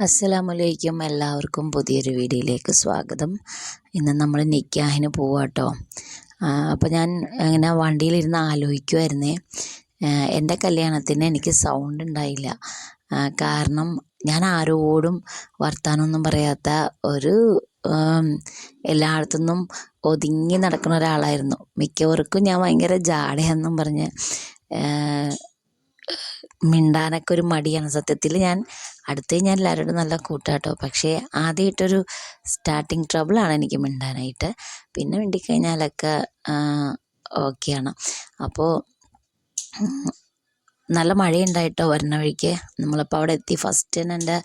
അസ്സലാമലൈക്കും. എല്ലാവർക്കും പുതിയൊരു വീഡിയോയിലേക്ക് സ്വാഗതം. ഇന്ന് നമ്മൾ നിക്കാഹിന് പോവാം കേട്ടോ അപ്പോൾ ഞാൻ ഇങ്ങനെ വണ്ടിയിലിരുന്ന് ആലോചിക്കുമായിരുന്നേ എന്റെ കല്യാണത്തിന് എനിക്ക് സൗണ്ട് ഉണ്ടായില്ല. കാരണം ഞാൻ ആരോടും വർത്താനമൊന്നും പറയാത്ത ഒരു എല്ലായിടത്തുനിന്നും ഒതുങ്ങി നടക്കുന്ന ഒരാളായിരുന്നു. മിക്കവർക്കും ഞാൻ ഭയങ്കര ജാടയെന്നും പറഞ്ഞ് മിണ്ടാനൊക്കെ ഒരു മടിയാണ് സത്യത്തിൽ ഞാൻ അടുത്ത് ഞാൻ എല്ലാവരോടും നല്ല കൂട്ടാട്ടോ. പക്ഷേ ആദ്യമായിട്ടൊരു സ്റ്റാർട്ടിങ് ട്രബിളാണ് എനിക്ക് മിണ്ടാനായിട്ട്. പിന്നെ മിണ്ടിക്കഴിഞ്ഞാലൊക്കെ ഓക്കെയാണ്. അപ്പോൾ നല്ല മഴയുണ്ടായിട്ടോ വരുന്ന വഴിക്ക്? നമ്മളിപ്പോൾ അവിടെ എത്തി. ഫസ്റ്റ് തന്നെ എന്റെ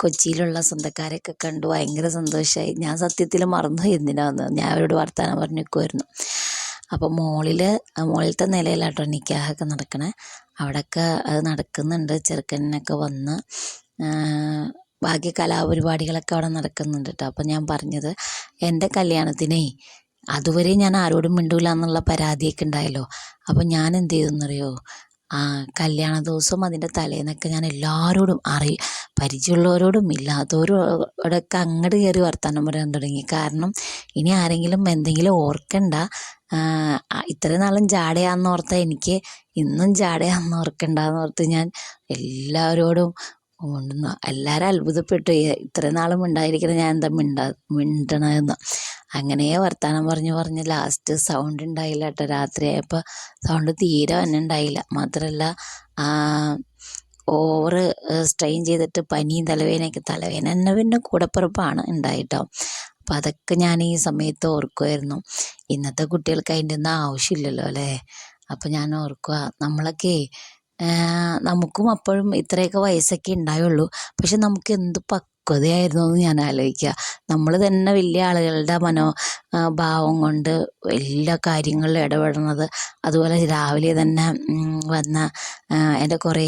കൊച്ചിയിലുള്ള സ്വന്തക്കാരെയൊക്കെ കണ്ടു. ഭയങ്കര സന്തോഷമായി ഞാൻ സത്യത്തിൽ മറന്നു എന്തിനാന്ന്. ഞാൻ അവരോട് വർത്തമാനം പറഞ്ഞു നിൽക്കുമായിരുന്നു അപ്പോൾ മുകളിൽ മുകളിലത്തെ നിലയിലാട്ടോ നിക്കാഹൊക്കെ നടക്കണേ. അവിടെയൊക്കെ അത് നടക്കുന്നുണ്ട്. ചെറുക്കനൊക്കെ വന്ന് ബാക്കി കലാപരിപാടികളൊക്കെ അവിടെ നടക്കുന്നുണ്ട് കേട്ടോ അപ്പോൾ ഞാൻ പറഞ്ഞത് എന്റെ കല്യാണത്തിനേ അതുവരെ ഞാൻ ആരോടും മിണ്ടൂല എന്നുള്ള പരാതിയൊക്കെ ഉണ്ടായല്ലോ. അപ്പോൾ ഞാൻ എന്ത് ചെയ്തെന്നറിയോ? ആ കല്യാണ ദിവസം അതിന്റെ തലേന്നൊക്കെ ഞാൻ എല്ലാവരോടും അറി പരിചയമുള്ളവരോടും ഇല്ലാത്തവരോടൊക്കെ അങ്ങോട്ട് കയറി വർത്തമാനം പറയാൻ തുടങ്ങി. കാരണം ഇനി ആരെങ്കിലും എന്തെങ്കിലും ഓർക്കണ്ട ഇത്രയും നാളും ജാടയാന്ന് ഓർത്ത എനിക്ക് ഇന്നും ജാടയാന്ന് ഓർക്കണ്ടെന്ന് ഓർത്ത് ഞാൻ എല്ലാവരോടും ഉണ്ടെന്ന് എല്ലാവരും അത്ഭുതപ്പെട്ടു. "ഏ, ഇത്രയും നാളും മിണ്ടായിരിക്കണം ഞാൻ എന്താ മിണ്ടാ മിണ്ടണമെന്ന് അങ്ങനെ വർത്തമാനം പറഞ്ഞ് പറഞ്ഞ് ലാസ്റ്റ് സൗണ്ട് ഉണ്ടായില്ല കേട്ടോ രാത്രിയായപ്പോൾ സൗണ്ട് തീരെ തന്നെ ഉണ്ടായില്ല. മാത്രമല്ല ഓവർ സ്ട്രെയിൻ ചെയ്തിട്ട് പനിയും തലവേദനയൊക്കെ തലവേദന തന്നെ പിന്നെ കൂടപ്പിറപ്പാണ് ഉണ്ടായിട്ടോ. അപ്പോൾ അതൊക്കെ ഞാൻ ഈ സമയത്ത് ഓർക്കുമായിരുന്നു ഇന്നത്തെ കുട്ടികൾക്ക് അതിന്റെ ഒന്നും ആവശ്യമില്ലല്ലോ അല്ലേ? അപ്പം ഞാൻ ഓർക്കുക നമ്മളൊക്കെ നമുക്കും അപ്പോഴും ഇത്രയൊക്കെ വയസ്സൊക്കെ ഉണ്ടായുള്ളൂ. പക്ഷെ നമുക്ക് എന്ത് പക്വതയായിരുന്നു എന്ന് ഞാൻ ആലോചിക്കുക. നമ്മൾ തന്നെ വലിയ ആളുകളുടെ മനോ ഭാവം കൊണ്ട് എല്ലാ കാര്യങ്ങളിലും ഇടപെടുന്നത്. അതുപോലെ രാവിലെ തന്നെ വന്ന എന്റെ കുറേ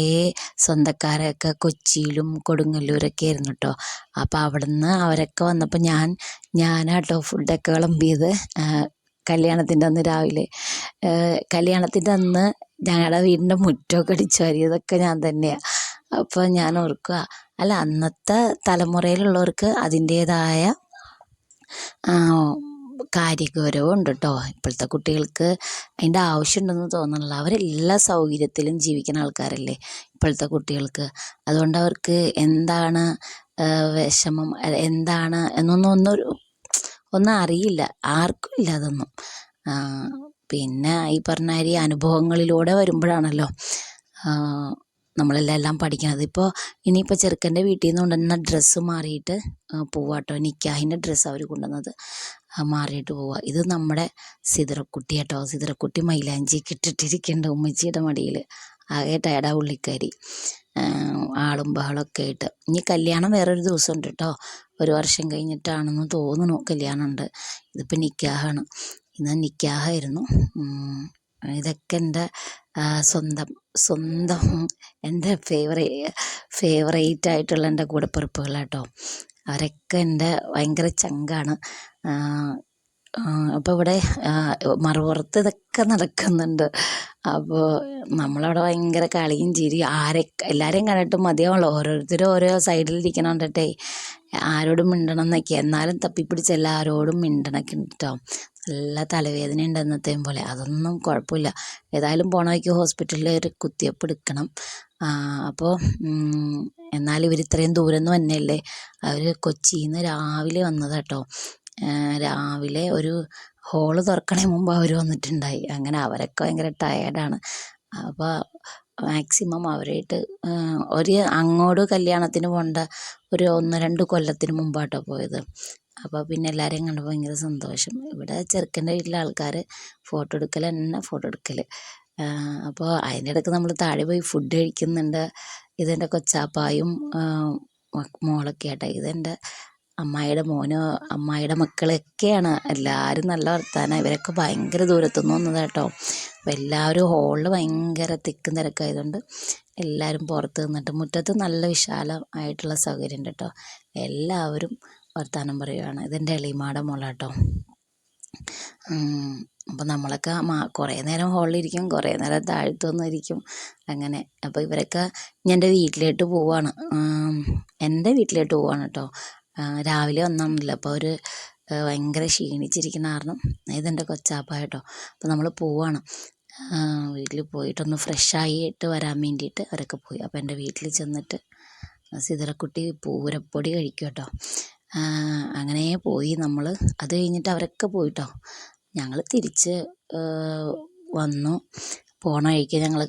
സ്വന്തക്കാരൊക്കെ കൊച്ചിയിലും കൊടുങ്ങല്ലൂരൊക്കെ ആയിരുന്നു കേട്ടോ അപ്പോൾ അവിടുന്ന് അവരൊക്കെ വന്നപ്പോൾ ഞാൻ ഞാനാട്ടോ ഫുഡൊക്കെ വിളമ്പിയത്. കല്യാണത്തിന്റെ അന്ന് രാവിലെ. കല്യാണത്തിന്റെ അന്ന് ഞങ്ങളുടെ വീടിന്റെ മുറ്റമൊക്കെ അടിച്ചു വാരിയതൊക്കെ ഞാൻ തന്നെയാണ് അപ്പോൾ ഞാൻ ഓർക്കുക അല്ല അന്നത്തെ തലമുറയിലുള്ളവർക്ക് അതിന്റേതായ കാര്യഗൗരവം ഉണ്ട് കേട്ടോ ഇപ്പോഴത്തെ കുട്ടികൾക്ക് അതിന്റെ ആവശ്യമുണ്ടെന്ന് തോന്നണില്ല. അവരെല്ലാ സൗകര്യത്തിലും ജീവിക്കുന്ന ആൾക്കാരല്ലേ ഇപ്പോഴത്തെ കുട്ടികൾക്ക്. അതുകൊണ്ട് അവർക്ക് എന്താണ് വിഷമം എന്താണ് എന്നൊന്നും ഒന്നൊരു ഒന്നും അറിയില്ല. ആർക്കും ഇല്ല അതൊന്നും. പിന്നെ ഈ പറഞ്ഞ മാതിരി അനുഭവങ്ങളിലൂടെ വരുമ്പോഴാണല്ലോ നമ്മളെല്ലാം പഠിക്കണത് ഇപ്പോൾ ഇനിയിപ്പോൾ ചെറുക്കന്റെ വീട്ടിൽ നിന്ന് കൊണ്ടുവന്ന ഡ്രസ്സ് മാറിയിട്ട് പോവാട്ടോ നിക്കാഹിന്റെ ഡ്രസ്സ് അവർ കൊണ്ടുവന്നത് മാറിയിട്ട് പോവുക ഇത് നമ്മുടെ സിതറക്കുട്ടി കേട്ടോ. സിതറക്കുട്ടി മൈലാഞ്ചി കിട്ടിട്ടിരിക്കേണ്ട ഉമ്മച്ചിയുടെ മടിയിൽ ആകെ ടയർഡാ ഉള്ളിക്കാരി ആളും ബഹളമൊക്കെ ആയിട്ട്. ഇനി കല്യാണം വേറൊരു ദിവസം ഉണ്ട് കേട്ടോ ഒരു വർഷം കഴിഞ്ഞിട്ടാണെന്ന് തോന്നുന്നു കല്യാണം ഉണ്ട് ഇതിപ്പോൾ നിക്കാഹാണ്. ഇന്ന് നിക്കാഹായിരുന്നു. ഇതൊക്കെ എന്റെ സ്വന്തം സ്വന്തം എന്റെ ഫേവറേ ഫേവറേറ്റ് ആയിട്ടുള്ള എന്റെ കൂടപ്പിറപ്പുകൾ കേട്ടോ അവരൊക്കെ എന്റെ ഭയങ്കര ചങ്കാണ്. അപ്പോൾ ഇവിടെ മറുപുറത്ത് ഇതൊക്കെ നടക്കുന്നുണ്ട്. അപ്പോൾ നമ്മളവിടെ ഭയങ്കര കളിയും ചിരി ആരെ എല്ലാവരെയും കണ്ടിട്ട് മതിയാവുള്ളൂ. ഓരോരുത്തരും ഓരോ സൈഡിൽ കണ്ടിട്ടേ ആരോടും മിണ്ടണം എന്നൊക്കെ. എന്നാലും തപ്പിപ്പിടിച്ച് എല്ലാവരോടും മിണ്ടണൊക്കെ ഉണ്ട് കേട്ടോ നല്ല തലവേദന ഉണ്ട് എന്നത്തേം പോലെ. അതൊന്നും കുഴപ്പമില്ല. ഏതായാലും പോണ വഴിക്ക് ഹോസ്പിറ്റലിൽ ഒരു കുത്തിവെപ്പ് എടുക്കണം. അപ്പോൾ എന്നാലും ഇവർ ഇത്രയും ദൂരം നിന്ന് തന്നെയല്ലേ അവർ കൊച്ചിയിൽ നിന്ന് രാവിലെ വന്നതാട്ടോ രാവിലെ ഒരു ഹോൾ തുറക്കണേ മുമ്പ് അവർ വന്നിട്ടുണ്ടായി. അങ്ങനെ അവരൊക്കെ ഭയങ്കര ടയേർഡാണ് അപ്പോൾ മാക്സിമം അവരായിട്ട് ഒരു അങ്ങോട്ട് കല്യാണത്തിന് പോകേണ്ട ഒരു ഒന്ന് രണ്ട് കൊല്ലത്തിന് മുമ്പാട്ടോ പോയത്. അപ്പോൾ പിന്നെ എല്ലാവരെയും കണ്ടപ്പോൾ ഭയങ്കര സന്തോഷം. ഇവിടെ ചെറുക്കന്റെ വീട്ടിലെ ആൾക്കാർ ഫോട്ടോ എടുക്കൽ തന്നെ ഫോട്ടോ എടുക്കൽ അപ്പോൾ അതിന്റെ ഇടയ്ക്ക് നമ്മൾ താഴെ പോയി ഫുഡ് കഴിക്കുന്നുണ്ട്. ഇതെന്റെ കൊച്ചാപ്പായും മോളൊക്കെ ആട്ടെ ഇതെന്റെ അമ്മായിയുടെ മോനോ അമ്മായിയുടെ മക്കളൊക്കെയാണ് എല്ലാവരും നല്ല വർത്താനം. ഇവരൊക്കെ ഭയങ്കര ദൂരത്തുനിന്ന് കേട്ടോ. അപ്പം എല്ലാവരും ഹോളിൽ ഭയങ്കര തിക്കും തിരക്കായതുകൊണ്ട് എല്ലാവരും പുറത്ത് നിന്നിട്ട് മുറ്റത്ത് നല്ല വിശാലമായിട്ടുള്ള സൗകര്യം ഉണ്ട് കേട്ടോ. എല്ലാവരും വർത്താനം പറയുകയാണ് ഇതെന്റെ എളിമാടെ മോളാട്ടോ അപ്പം നമ്മളൊക്കെ മാ കുറേ നേരം ഹോളിലിരിക്കും കുറേ നേരം താഴത്ത് ഇരിക്കും. അങ്ങനെ അപ്പോൾ ഇവരൊക്കെ ഞാൻ എന്റെ വീട്ടിലോട്ട് പോവാണ്. എന്റെ വീട്ടിലോട്ട് പോവാണ് കേട്ടോ. രാവിലെ വന്നതാണല്ലോ അപ്പോൾ അവർ ഭയങ്കര ക്ഷീണിച്ചിരിക്കുന്ന കാരണം ഇതെന്റെ കൊച്ചാപ്പ കേട്ടോ. അപ്പോൾ നമ്മൾ പോവാണ്. വീട്ടിൽ പോയിട്ടൊന്ന് ഫ്രഷായിട്ട് വരാൻ വേണ്ടിയിട്ട് അവരൊക്കെ പോയി. അപ്പോൾ എന്റെ വീട്ടിൽ ചെന്നിട്ട് സിതറക്കുട്ടി പൂരപ്പൊടി കഴിക്കും കേട്ടോ. അങ്ങനെ പോയി നമ്മൾ അത് കഴിഞ്ഞിട്ട് അവരൊക്കെ പോയിട്ടോ. ഞങ്ങൾ തിരിച്ച് വന്നു. പോണ വഴിക്ക് ഞങ്ങൾ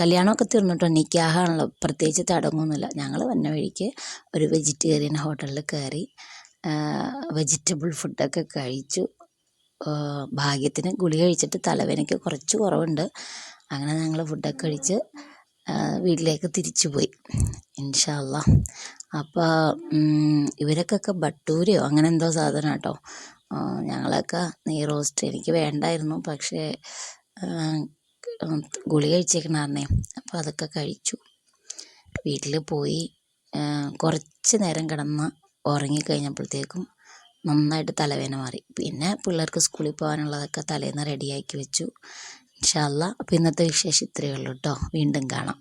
കല്യാണമൊക്കെ തീർന്നിട്ടോ നിക്കാഹാണല്ലോ. പ്രത്യേകിച്ച് തടങ്ങൊന്നുമില്ല. ഞങ്ങൾ വന്ന വഴിക്ക് ഒരു വെജിറ്റേറിയൻ ഹോട്ടലിൽ കയറി വെജിറ്റബിൾ ഫുഡൊക്കെ കഴിച്ചു. ഭാഗ്യത്തിന് ഗുളി കഴിച്ചിട്ട് തലവേദനയ്ക്ക് കുറച്ച് കുറവുണ്ട്. അങ്ങനെ ഞങ്ങൾ ഫുഡൊക്കെ കഴിച്ച് വീട്ടിലേക്ക് തിരിച്ചു പോയി. ഇൻഷാ അല്ലാ അപ്പോൾ ഇവരൊക്കെ ബട്ടൂരയോ അങ്ങനെ എന്തോ സാധനം കേട്ടോ ഞങ്ങളൊക്കെ നെയ് റോസ്റ്റ് എനിക്ക് വേണ്ടായിരുന്നു. പക്ഷേ ഗുളിക കഴിച്ചേക്കണായിരുന്നേ. അപ്പോൾ അതൊക്കെ കഴിച്ചു. വീട്ടിൽ പോയി കുറച്ച് നേരം കിടന്ന് ഉറങ്ങിക്കഴിഞ്ഞപ്പോഴത്തേക്കും നന്നായിട്ട് തലവേദന മാറി. പിന്നെ പിള്ളേർക്ക് സ്കൂളിൽ പോകാനുള്ളതൊക്കെ തലേന്ന് റെഡിയാക്കി വെച്ചു. ഇൻഷാ അല്ലാ. അപ്പോൾ ഇന്നത്തെ വിശേഷം ഇത്രയേ ഉള്ളൂ കേട്ടോ വീണ്ടും കാണാം.